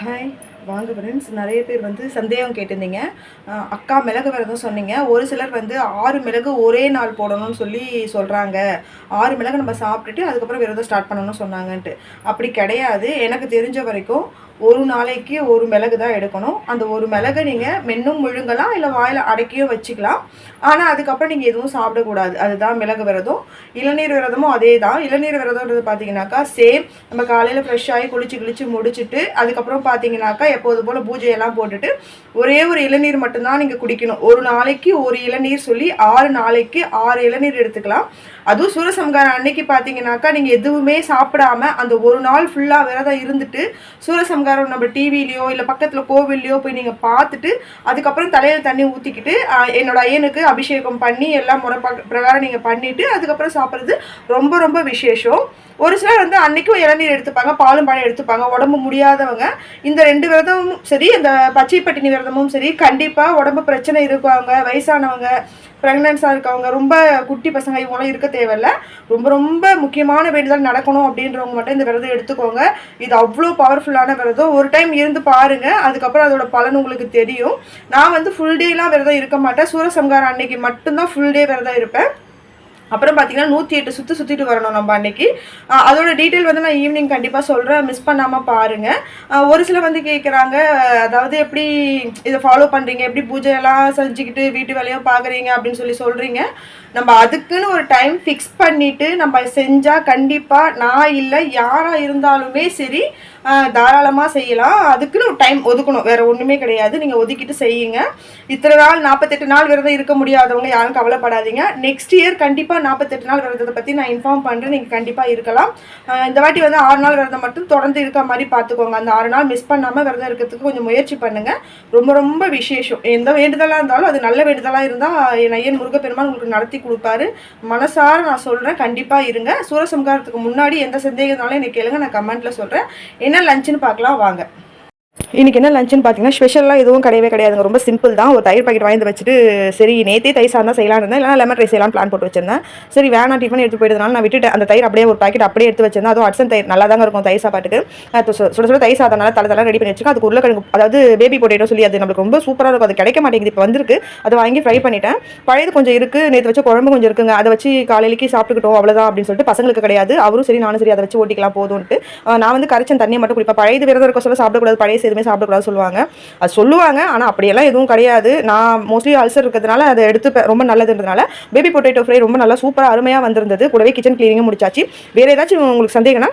Hi. வாங்க friends நிறைய பேர் வந்து சந்தேகம் கேட்டிருந்தீங்க. அக்கா மிளகு விரதம் சொன்னீங்க. ஒரு சிலர் வந்து ஆறு மிளகு ஒரே நாள் போடணும்னு சொல்லி சொல்கிறாங்க ஆறு மிளகு நம்ம சாப்பிட்டுட்டு அதுக்கப்புறம் விரதம் ஸ்டார்ட் பண்ணணும்னு சொன்னாங்கன்ட்டு. அப்படி கிடையாது. எனக்கு தெரிஞ்ச வரைக்கும் ஒரு நாளைக்கு ஒரு மிளகு தான் எடுக்கணும். அந்த ஒரு மிளகை நீங்கள் மென்னும் முழுங்கலாம் இல்லை வாயில் அடக்கியும் வச்சுக்கலாம். ஆனால் அதுக்கப்புறம் நீங்கள் எதுவும் சாப்பிடக்கூடாது. அதுதான் மிளகு விரதம். இளநீர் விரதமும் அதே தான் இளநீர் விரதம்ன்றது பார்த்தீங்கன்னாக்கா சேம் நம்ம காலையில் ஃப்ரெஷ் ஆகி குளிச்சு குளிச்சு முடிச்சுட்டு அதுக்கப்புறம் பார்த்தீங்கன்னாக்கா எப்போது போல் பூஜையெல்லாம் போட்டுட்டு ஒரே ஒரு இளநீர் மட்டும்தான் நீங்கள் குடிக்கணும். ஒரு நாளைக்கு ஒரு இளநீர் சொல்லி ஆறு நாளைக்கு ஆறு இளநீர் எடுத்துக்கலாம். அதுவும் சூரசம்காரம் அன்னைக்கு பார்த்தீங்கன்னாக்கா நீங்கள் எதுவுமே சாப்பிடாம அந்த ஒரு நாள் ஃபுல்லாக விரதம் இருந்துட்டு சூரசம்காரம் நம்ம டிவிலையோ இல்லை பக்கத்தில் கோவில்லையோ போய் நீங்கள் பார்த்துட்டு அதுக்கப்புறம் தலையில் தண்ணி ஊற்றிக்கிட்டு என்னோட ஐயனுக்கு அபிஷேகம் பண்ணி எல்லாம் முறை பிரகாரம் நீங்கள் பண்ணிவிட்டு அதுக்கப்புறம் சாப்பிட்றது ரொம்ப ரொம்ப விசேஷம். ஒரு சிலர் வந்து அன்னைக்கும் இளநீர் எடுத்துப்பாங்க பாலும் பழம் எடுத்துப்பாங்க உடம்பு முடியாதவங்க. இந்த ரெண்டு விரதமும் சரி இந்த பச்சை பட்டினி விரதமும் சரி கண்டிப்பாக உடம்பு பிரச்சனை இருக்கவங்க வயசானவங்க ப்ரெக்னென்ஸாக இருக்கவங்க ரொம்ப குட்டி பசங்க இவங்களாம் இருக்க தேவையில்ல. ரொம்ப ரொம்ப முக்கியமான வேண்டுதல் நடக்கணும் அப்படின்றவங்க மட்டும் இந்த விரதம் எடுத்துக்கோங்க. இது அவ்வளோ பவர்ஃபுல்லான விரதம். ஒரு டைம் இருந்து பாருங்கள் அதுக்கப்புறம் அதோட பலன் உங்களுக்கு தெரியும். நான் வந்து ஃபுல் டேலாம் விரதம் இருக்க மாட்டேன். சூரசம்காரம் அன்னைக்கு மட்டும்தான் ஃபுல் டே விரதம் இருப்பேன். அப்புறம் பார்த்தீங்கன்னா நூற்றி எட்டு சுற்றி சுற்றிட்டு வரணும் நம்ம அன்னைக்கு. அதோட டீட்டெயில் வந்து நான் ஈவினிங் கண்டிப்பாக சொல்கிறேன் மிஸ் பண்ணாமல் பாருங்கள் ஒரு சில வந்து கேட்குறாங்க அதாவது எப்படி இதை ஃபாலோ பண்ணுறீங்க எப்படி பூஜையெல்லாம் செஞ்சுக்கிட்டு வீட்டு வேலையும் பார்க்குறீங்க அப்படின்னு சொல்லி சொல்கிறீங்க நம்ம அதுக்குன்னு ஒரு டைம் ஃபிக்ஸ் பண்ணிவிட்டு நம்ம செஞ்சால் கண்டிப்பாக நான் இல்லை யாராக இருந்தாலுமே சரி தாராளமாக செய்யலாம். அதுக்குன்னு ஒரு டைம் ஒதுக்கணும். வேறு ஒன்றுமே கிடையாது. நீங்கள் ஒதுக்கிட்டு செய்யுங்க. இத்தனை நாள் நாற்பத்தெட்டு நாள் விரதம் இருக்க முடியாதவங்க யாரும் கவலைப்படாதீங்க. நெக்ஸ்ட் இயர் கண்டிப்பாக நாற்பத்தெட்டு நாள் விரதத்தை பற்றி நான் இன்ஃபார்ம் பண்ணுறேன் நீங்கள் கண்டிப்பாக இருக்கலாம். இந்த வாட்டி வந்து ஆறு நாள் விரதம் மட்டும் தொடர்ந்து இருக்க மாதிரி பார்த்துக்கோங்க. அந்த ஆறு நாள் மிஸ் பண்ணாமல் விரதம் இருக்கிறதுக்கு கொஞ்சம் முயற்சி பண்ணுங்கள் ரொம்ப ரொம்ப விசேஷம். எந்த வேண்டுதலாக இருந்தாலும் அது நல்ல வேண்டுதலாக இருந்தால் என் ஐயன் முருகப்பெருமான் உங்களுக்கு நடத்தி கொடுப்பாரு. மனசார நான் சொல்கிறேன் கண்டிப்பாக இருங்க. சூரசம்காரத்துக்கு முன்னாடி எந்த சந்தேகம்னாலும் எனக்கு கேளுங்க. நான் கமெண்ட்டில் சொல்கிறேன் என்ன லஞ்சுன்னு பார்க்கலாம். வாங்க. இன்றைக்கி என்ன லஞ்சுன்னு பார்த்தீங்கன்னா ஸ்பெஷலாக எதுவும் கிடையவே கிடையாதுங்க. ரொம்ப சிம்பிள் தான். ஒரு தயிர் பாக்கெட் வாங்கி வச்சுட்டு சரி நேத்தே தயிர் சாதம் செய்யலாம்னு இருந்தேன். இல்லைனா லெமன் ரைஸ் செய்யலாம் பிளான் போட்டு வச்சிருந்தேன். சரி வேணாம் டிஃபன் எடுத்து போயிட்டதுனால நான் விட்டுட்டு அந்த தயிர் அப்படியே ஒரு பாக்கெட் அப்படியே எடுத்து வச்சிருந்தேன். அதுவும் அட்சன் தயிர் நல்லா தாங்க இருக்கும் தயிர் சாப்பாட்டுக்கு. சுட சுட தயிர் சாதனால தலை தலை ரெடி பண்ணி வச்சுருக்கேன். அதுக்கு உருளைக்கிழங்கு அதாவது பேபி பொட்டேட்டோ சொல்லி அது நம்மளுக்கு ரொம்ப சூப்பராக இருக்கும். அது கிடைக்க மாட்டேங்குது. இப்போ வந்திருக்கு. அதை வாங்கி ஃப்ரை பண்ணிட்டேன். பழையது கொஞ்சம் இருக்குது நேற்று வச்ச குழம்பு கொஞ்சம் இருக்குங்க. அதை வச்சு காலையிலேக்கு சாப்பிட்டுக்கிட்டோம். அவ்வளோதான் அப்படின்னு சொல்லிட்டு பசங்களுக்கு கிடையாது. அவரும் சரி நானும் சரி அதை வச்சு ஓட்டிக்கலாம் போதும்ட்டு நான் வந்து கரைச்சன் தண்ணியை மட்டும் குடிப்பேன். பழையது விரதம் இருக்க சொல்ல சாப்பிடக்கூடாது. பழைய எதுவுமே சாப்பிடக்கூடாது சொல்லுவாங்க. அது சொல்லுவாங்க ஆனால் அப்படியெல்லாம் எதுவும் கிடையாது. நான் மோஸ்ட்லி அல்சர் இருக்கிறதுனால அதை எடுத்து ரொம்ப நல்லதுன்றதுனால பேபி பொட்டேட்டோ ஃப்ரை ரொம்ப நல்லா சூப்பராக அருமையாக வந்திருந்தது. கூடவே கிச்சன் கிளீனிங்கும் முடிச்சாச்சு. வேறு ஏதாச்சும் உங்களுக்கு சந்தேகம்னா